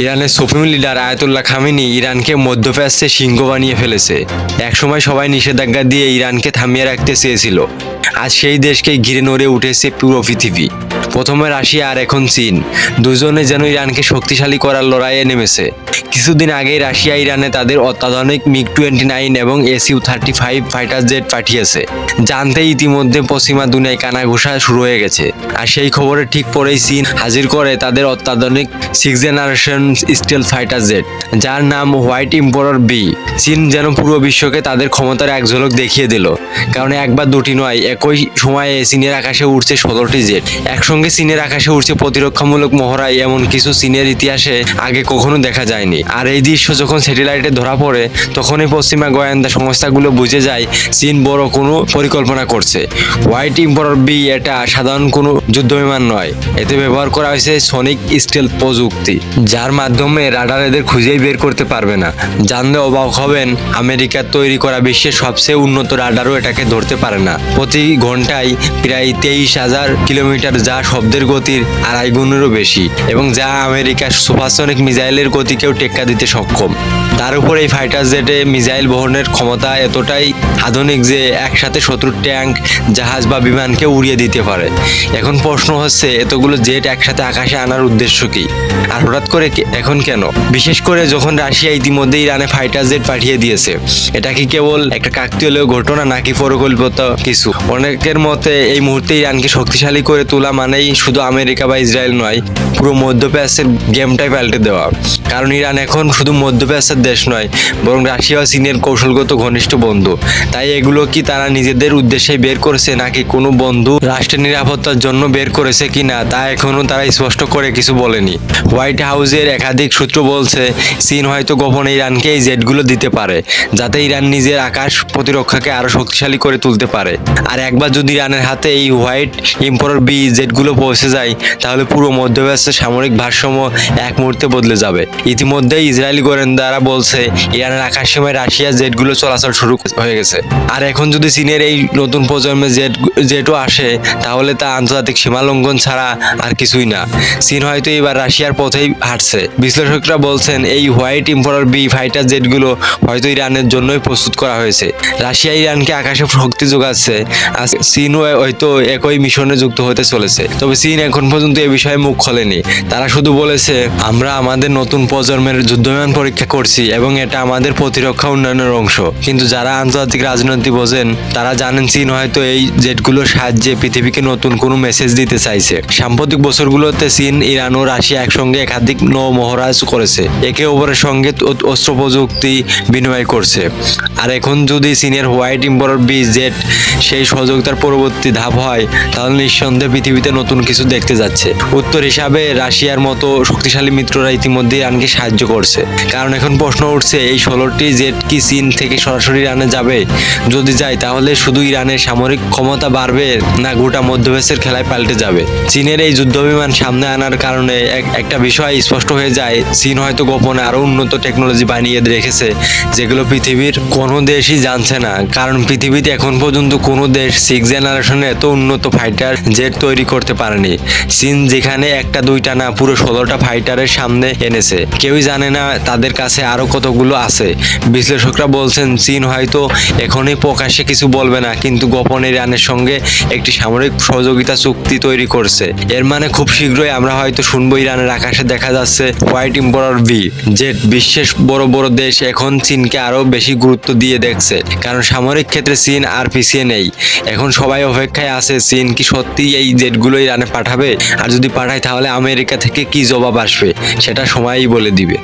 ইরানের supreme leader Ayatollah Khamenei ইরানকে মধ্যপ্রাচ্যে সিংহ বানিয়ে ফেলেছে। একসময় সবাই নিষেধাজ্ঞা দিয়ে ইরানকে থামিয়ে রাখতে চেয়েছিল। আজ সেই দেশকে ঘিরে নড়ে উঠেছে পুরো পৃথিবী। প্রথমে রাশিয়া আর এখন চীন। দুজনে যেন ইরানকে শক্তিশালী করার লড়াইয়ে নেমেছে। কিছুদিন আগে রাশিয়া ইরানে তাদের অত্যাধুনিক মিগ টোয়েন্টি নাইন এবং SU thirty five fighter jet পাঠিয়েছে। জানতে ইতিমধ্যে পশ্চিমা দুনিয়ায় কানাঘুষা শুরু হয়ে গেছে। আর সেই খবরের ঠিক পরেই চীন হাজির করে তাদের অত্যাধুনিক six generation stealth fighter jet, যার নাম হোয়াইট ইম্পোরার বি। চীন যেন পুরো বিশ্বকে তাদের ক্ষমতার এক ঝলক দেখিয়ে দিল। কারণ একবার দুটি নয়, একই সময়ে চীনের আকাশে উঠছে ষোলোটি জেট। একসঙ্গে চীনের আকাশে উঠছে প্রতিরক্ষামূলক মহড়াই এমন কিছু চীনের ইতিহাসে আগে কখনো দেখা যায়নি। আর এই দৃশ্য যখন স্যাটেলাইটে ধরা পড়ে, তখনই পশ্চিমা গোয়েন্দা সংস্থাগুলো বুঝে যায়, চীন বড় কোনো পরিকল্পনা করছে। হোয়াইট ইম্পোরার বি এটা সাধারণ কোনো যুদ্ধ বিমান নয়। এতে ব্যবহার করা হয়েছে সনিক স্টেল প্রযুক্তি, যার মাধ্যমে রাডার এদের খুঁজেই বের করতে পারবে না। জানলে অবাক হবেন আমেরিকার তৈরি করা বিশ্বের সবচেয়ে উন্নত রাডারও এটাকে ধরতে পারে না। প্রতি ঘন্টায় প্রায় তেইশ হাজার কিলোমিটার যা শব্দের গতির আড়াই গুণেরও বেশি এবং যা আমেরিকার সুপারসনিক মিজাইলের গতিকেও টেক্কা দিতে সক্ষম। তার উপর এই ফাইটার জেটে মিজাইল বহনের ক্ষমতা এতটাই আধুনিক যে একসাথে শত্রুর ট্যাঙ্ক, জাহাজ বা বিমানকে উড়িয়ে দিতে পারে। এখন প্রশ্ন হচ্ছে, এতগুলো জেট একসাথে আকাশে আনার উদ্দেশ্য কি? আর হঠাৎ করে এখন কেন? বিশেষ করে যখন রাশিয়া ইতিমধ্যে ইরানে ফাইটার জেট পাঠিয়ে দিয়েছে। এটা কি কেবল একটা কাকতীয় ঘটনা নাকি পরিকল্পিত কিছু? অনেকের মতে, এই মুহূর্তে ইরানকে শক্তিশালী করে তোলা মানেই শুধু আমেরিকা বা ইসরায়েল নয়, পুরো মধ্যপ্রাচ্যের গেমটাই পাল্টে দেওয়া। কারণ ইরান এখন শুধু মধ্যপ্রাচ্যের দেশ নয়, বরং রাশিয়া চীনের কৌশলগত ঘনিষ্ঠ বন্ধু। তাই এগুলো কি তারা নিজেদের উদ্দেশ্যে বের করেছে নাকি কোনো বন্ধু রাষ্ট্রের নিরাপত্তার জন্য বের করেছে কি না তা এখনও তারা স্পষ্ট করে কিছু বলেনি। হোয়াইট হাউসের একাধিক সূত্র বলছে, চীন হয়তো গোপনে ইরানকে এই জেটগুলো দিতে পারে, যাতে ইরান নিজের আকাশ প্রতিরক্ষাকে আরও শক্তিশালী করে তুলতে পারে। আর একবার যদি ইরানের হাতে এই হোয়াইট ইম্পোরার বি জেটগুলো পৌঁছে যায়, তাহলে পুরো মধ্যপ্রাচ্যের সামরিক ভারসাম্য এক মুহূর্তে বদলে যাবে। ইতিমধ্যে ইসরায়েলি গোয়েন্দারা বলছে, ইরানের আকাশ সীমায় রাশিয়ার জেটগুলো চলাচল শুরু হয়ে গেছে। আর এখন যদি চীনের এই নতুন প্রজন্মের জেট, জেটও আসে, তাহলে তা আন্তর্জাতিক সীমা লঙ্ঘন ছাড়া আর কিছুই না। চীন হয়তো এবার রাশিয়ার পথেই হাঁটছে। বিশ্লেষকরা বলছেন, এই হোয়াইট ইম্পোরার বি ফাইটার জেটগুলো হয়তো ইরানের জন্যই প্রস্তুত করা হয়েছে। রাশিয়া ইরানকে আকাশে শক্তি যোগাচ্ছে, আর চীনও হয়তো একই মিশনে যুক্ত হতে চলেছে। তবে চীন এখন পর্যন্ত এ বিষয়ে মুখ খোলেনি। তারা শুধু বলেছে, আমরা আমাদের নতুন প্রজন্মের যুদ্ধবিমান পরীক্ষা করছি এবং এটা আমাদের প্রতিরক্ষা উন্নয়নের অংশ। কিন্তু যারা আন্তর্জাতিক রাজনীতি বোঝেন, তারা জানেন চীন হয়তো এই জেটগুলোর সাহায্যে পৃথিবীকে নতুন কোনো মেসেজ দিতে চাইছে। সাম্প্রতিক বছরগুলোতে চীন, ইরান ও রাশিয়া একসঙ্গে একাধিক নৌ মহারাজ করেছে। একে অপরের সঙ্গে অস্ত্র প্রযুক্তি বিনিময় করছে। আর এখন যদি চীনের হোয়াইট ইম্পোরার বি জেট সেই সহযোগিতার পরবর্তী ধাপ হয়, তাহলে নিঃসন্দেহে পৃথিবীতে নতুন কিছু দেখতে যাচ্ছে। উত্তর হিসাবে, রাশিয়ার মতো শক্তিশালী মিত্ররা ইতিমধ্যে ইরানকে সাহায্য করছে। কারণ এখন প্রশ্ন উঠছে, এই ষোলোটি জেট কি চীন থেকে সরাসরি ইরানে যাবে? যদি যায় তাহলে শুধু ইরানের সামরিক ক্ষমতা বাড়বে না গোটা মধ্যপ্রাচ্যের খেলায় পাল্টে যাবে। চীনের এই যুদ্ধবিমান সামনে আনার কারণে এক- একটা বিষয় স্পষ্ট হয়ে যায়। চীন হয়তো গোপনে আরও উন্নত টেকনোলজি বানিয়ে রেখেছে, যেগুলো পৃথিবীর কোনো দেশই জানছে না। কারণ পৃথিবীতে এখন পর্যন্ত কোনো দেশ সিক্স জেনারেশনে এত উন্নত ফাইটার জেট তৈরি করতে পারেনি। চীন যেখানে একটা, দুইটা না, পুরো ষোলোটা ফাইটারের সামনে এনেছে। কেউই জানে না তাদের কাছে আরও কতগুলো আছে। বিশ্লেষকরা বলছেন, চীন হয়তো এখনই প্রকাশ্যে কিছু বলবে না, কিন্তু গোপনে ইরানের সঙ্গে একটি সামরিক সহযোগিতা চুক্তি তৈরি করছে। এর মানে খুব শীঘ্রই আমরা হয়তো শুনব ইরানের আকাশে দেখা যাচ্ছে হোয়াইট ইম্পোরার ভি জেট বিশ্বের বড় বড় দেশ এখন চীনকে আরও বেশি গুরুত্ব দিয়ে দেখছে, কারণ সামরিক ক্ষেত্রে চীন আর পিছিয়ে নেই। এখন সবাই অপেক্ষায় আছে চীন কি সত্যি এই জেটগুলো ইরানে পাঠাবে, আর যদি পাঠায় তাহলে আমেরিকা থেকে কি জবাব আসবে, সেটা সময়ই বলে দিবে।